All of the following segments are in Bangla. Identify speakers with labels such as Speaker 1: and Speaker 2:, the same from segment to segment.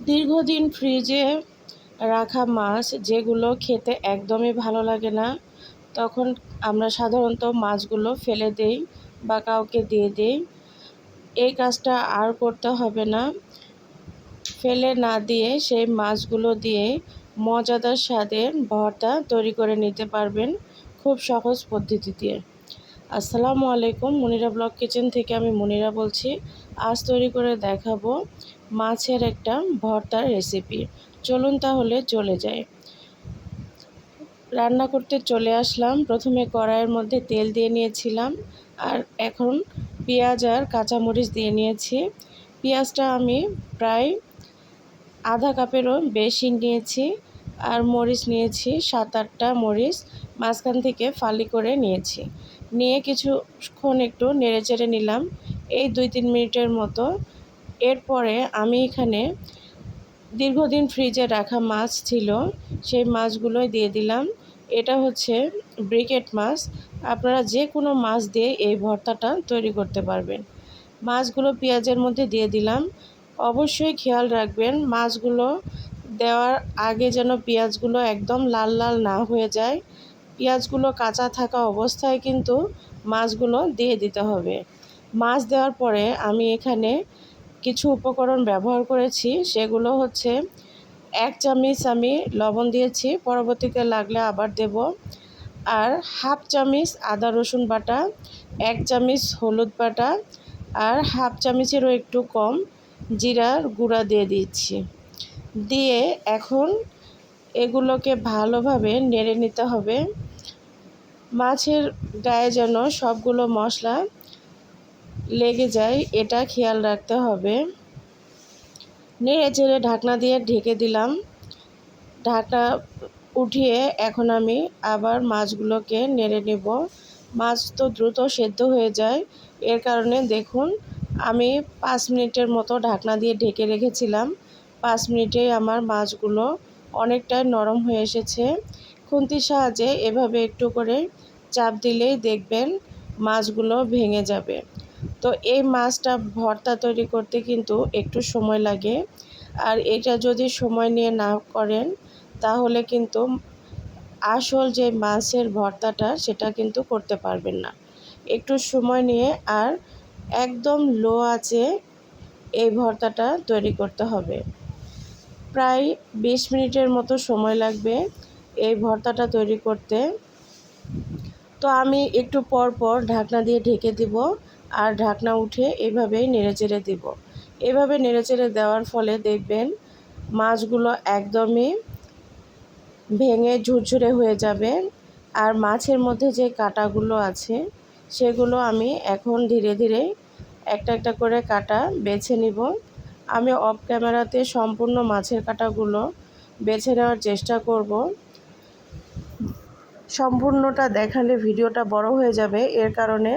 Speaker 1: দীর্ঘদিন ফ্রিজে রাখা মাছ, যেগুলো খেতে একদমই ভালো লাগে না, তখন আমরা সাধারণত মাছগুলো ফেলে দেই বা কাউকে দিয়ে দিই। এই কাজটা আর করতে হবে না। ফেলে না দিয়ে সেই মাছগুলো দিয়ে মজাদার স্বাদের ভর্তা তৈরি করে নিতে পারবেন খুব সহজ পদ্ধতি দিয়ে আসসালামু আলাইকুম, মনিরা ব্লক কিচেন থেকে আমি মনিরা বলছি। আজ তৈরি করে দেখাবো মাছের একটা ভর্তার রেসিপি চলুন তাহলে চলে যাই। রান্না করতে চলে আসলাম। প্রথমে কড়াইয়ের মধ্যে তেল দিয়ে নিয়েছিলাম আর এখন পেঁয়াজ আর কাঁচামরিচ দিয়ে নিয়েছি। পেঁয়াজটা আমি প্রায় আধা কাপেরও বেশি নিয়েছি আর মরিচ নিয়েছি, সাত আটটা মরিচ মাঝখান থেকে ফালি করে নিয়েছি। নিয়ে কিছুক্ষণ একটু নেড়ে চেড়ে নিলাম। এই দুই তিন মিনিটের মতো এরপরে আমি এখানে দীর্ঘদিন ফ্রিজে রাখা মাছ ছিল, সেই মাছগুলোই দিয়ে দিলাম। এটা হচ্ছে ব্রিকেট মাছ। আপনারা যে কোনো মাছ দিয়ে এই ভর্তাটা তৈরি করতে পারবেন। মাছগুলো পেঁয়াজের মধ্যে দিয়ে দিলাম। অবশ্যই খেয়াল রাখবেন, মাছগুলো দেওয়ার আগে যেন পেঁয়াজগুলো একদম লাল লাল না হয়ে যায়। পেঁয়াজগুলো কাঁচা থাকা অবস্থায় কিন্তু মাছগুলো দিয়ে দিতে হবে। মাছ দেওয়ার পরে আমি এখানে কিছু উপকরণ ব্যবহার করেছি, সেগুলো হচ্ছে এক চামচ আমি লবণ দিয়েছি, পরবর্তীতে লাগলে আবার দেব। আর হাফ চামচ আদা রসুন বাটা, এক চামচ হলুদ বাটা, আর হাফ চামচেরও একটু কম জিরার গুঁড়া দিয়ে দিচ্ছি। দিয়ে এখন এগুলোকে ভালোভাবে নেড়ে নিতে হবে। মাছের গায়ে যেন সবগুলো মশলা লেগে যায়, এটা খেয়াল রাখতে হবে। নেড়ে চেড়ে ঢাকনা দিয়ে ঢেকে দিলাম। ঢাকনা উঠিয়ে এখন আমি আবার মাছগুলোকে নেড়ে নেব। মাছ তো দ্রুত সেদ্ধ হয়ে যায়। এর কারণে দেখুন, আমি পাঁচ মিনিটের মতো ঢাকনা দিয়ে ঢেকে রেখেছিলাম। পাঁচ মিনিটেই আমার মাছগুলো অনেকটাই নরম হয়ে এসেছে। খুন্তির সাহায্যে এভাবে একটু করে চাপ দিলেই দেখবেন মাছগুলো ভেঙে যাবে। তো এই মাছটা ভর্তা তৈরি করতে কিন্তু একটু সময় লাগে। আর এটা যদি সময় নিয়ে না করেন, তাহলে কিন্তু আসল যে মাছের ভর্তাটা, সেটা কিন্তু করতে পারবেন না। একটু সময় নিয়ে আর একদম লো আছে এই ভর্তাটা তৈরি করতে হবে। প্রায় বিশ মিনিটের মতো সময় লাগবে এই ভর্তাটা তৈরি করতে। তো আমি একটু পর পর ঢাকনা দিয়ে ঢেকে দিব। আর ঢাকনা উঠে এভাবেই নেড়েচেড়ে দিব। এভাবে নেড়েচেড়ে দেওয়ার ফলে দেখবেন মাছগুলো একদমই ভেঙে ঝুরঝুরে হয়ে যাবে আর মাছের মধ্যে যে কাটাগুলো আছে সেগুলো আমি এখন ধীরে ধীরে একটা একটা করে কাটা বেছে নিব। আমি অফ ক্যামেরাতে সম্পূর্ণ মাছের কাটাগুলো বেছে নেওয়ার চেষ্টা করব। সম্পূর্ণটা দেখালে ভিডিওটা বড় হয়ে যাবে। এর কারণে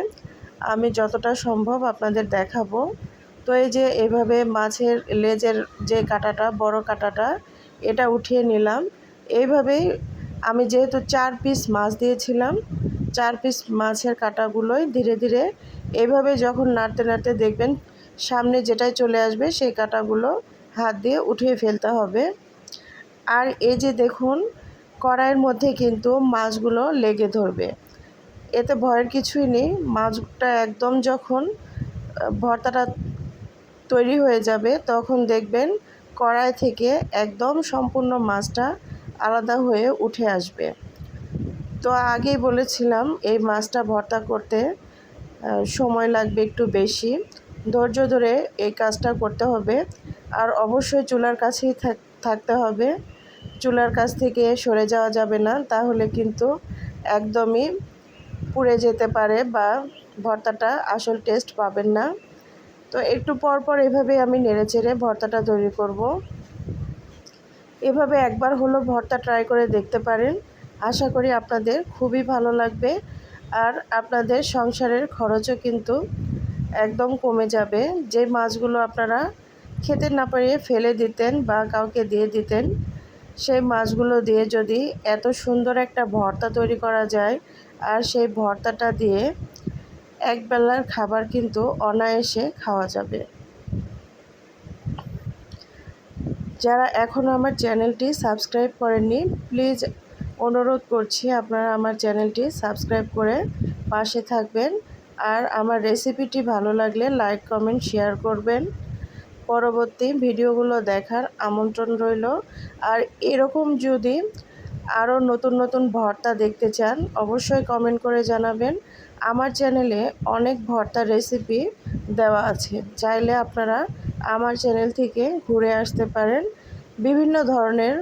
Speaker 1: আমি যতটা সম্ভব আপনাদের দেখাবো। তো এই যে এভাবে মাছের লেজের যে কাটাটা, বড় কাটাটা, এটা উঠিয়ে নিলাম। এইভাবেই আমি যেহেতু চার পিস মাছ দিয়েছিলাম, চার পিস মাছের কাটাগুলোই ধীরে ধীরে এভাবে যখন নাড়তে নাড়তে দেখবেন সামনে যেটাই চলে আসবে সেই কাটাগুলো হাত দিয়ে উঠিয়ে ফেলতে হবে। আর এই যে দেখুন, কড়াইয়ের মধ্যে কিন্তু মাছগুলো লেগে ধরবে। এতে ভয়ের কিছুই নেই। মাছটা একদম যখন ভর্তাটা তৈরি হয়ে যাবে, তখন দেখবেন কড়াই থেকে একদম সম্পূর্ণ মাছটা আলাদা হয়ে উঠে আসবে। তো আগেই বলেছিলাম, এই মাছটা ভর্তা করতে সময় লাগবে একটু বেশি। ধৈর্য ধরে এই কাজটা করতে হবে। আর অবশ্যই চুলার কাছেই থাকতে হবে। চুলার কাছ থেকে সরে যাওয়া যাবে না, তাহলে কিন্তু একদমই পুড়ে যেতে পারে বা ভর্তাটা আসল টেস্ট পাবেন না। তো একটু পর পর এভাবে আমি নেড়ে চেড়ে ভর্তাটা তৈরি করব। এভাবে একবার হলো ভর্তা ট্রাই করে দেখতে পারেন। আশা করি আপনাদের খুবই ভালো লাগবে আর আপনাদের সংসারের খরচও কিন্তু একদম কমে যাবে। যে মাছগুলো আপনারা খেতে না পারিয়ে ফেলে দিতেন বা কাউকে দিয়ে দিতেন সেই মাছগুলো দিয়ে যদি এত সুন্দর একটা ভর্তা তৈরি করা যায়, আর সেই ভর্তাটা দিয়ে একবেলার খাবার কিন্তু অনায়াসে খাওয়া যাবে। যারা এখনও আমার চ্যানেলটি সাবস্ক্রাইব করেননি, প্লিজ অনুরোধ করছি আপনারা আমার চ্যানেলটি সাবস্ক্রাইব করে পাশে থাকবেন। আর আমার রেসিপিটি ভালো লাগলে লাইক, কমেন্ট, শেয়ার করবেন। পরবর্তী ভিডিওগুলো দেখার আমন্ত্রণ রইল। আর এরকম যদি আরও নতুন নতুন ভর্তা দেখতে চান, অবশ্যই কমেন্ট করে জানাবেন। আমার চ্যানেলে অনেক ভর্তা রেসিপি দেওয়া আছে। চাইলে আপনারা আমার চ্যানেল থেকে ঘুরে আসতে পারেন। বিভিন্ন ধরনের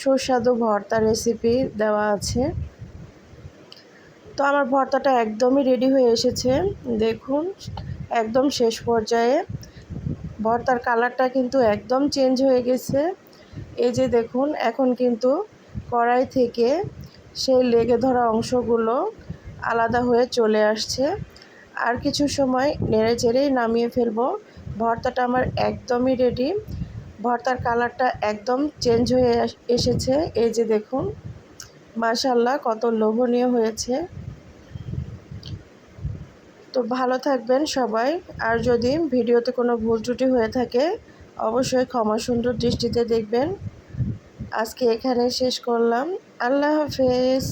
Speaker 1: সুস্বাদু ভর্তা রেসিপি দেওয়া আছে। তো আমার ভর্তাটা একদমই রেডি হয়ে এসেছে। দেখুন, একদম শেষ পর্যায়ে ভর্তার কালারটা কিন্তু একদম চেঞ্জ হয়ে গেছে। এই যে দেখুন, এখন কিন্তু কড়াই থেকে সেই লেগে ধরা অংশগুলো আলাদা হয়ে চলে আসছে। আর কিছু সময় নেড়ে চেড়েই নামিয়ে ফেলব। ভর্তাটা আমার একদমই রেডি ভর্তার কালারটা একদম চেঞ্জ হয়ে এসেছে। এই যে দেখুন মাশাল্লাহ কত লোভনীয় হয়েছে। তো ভালো থাকবেন সবাই। আর যদি ভিডিওতে কোনো ভুল ত্রুটি হয়ে থাকে, অবশ্যই ক্ষমা সুন্দর দৃষ্টিতে দেখবেন। আজকে এখানে শেষ করলাম। আল্লাহ হাফেজ।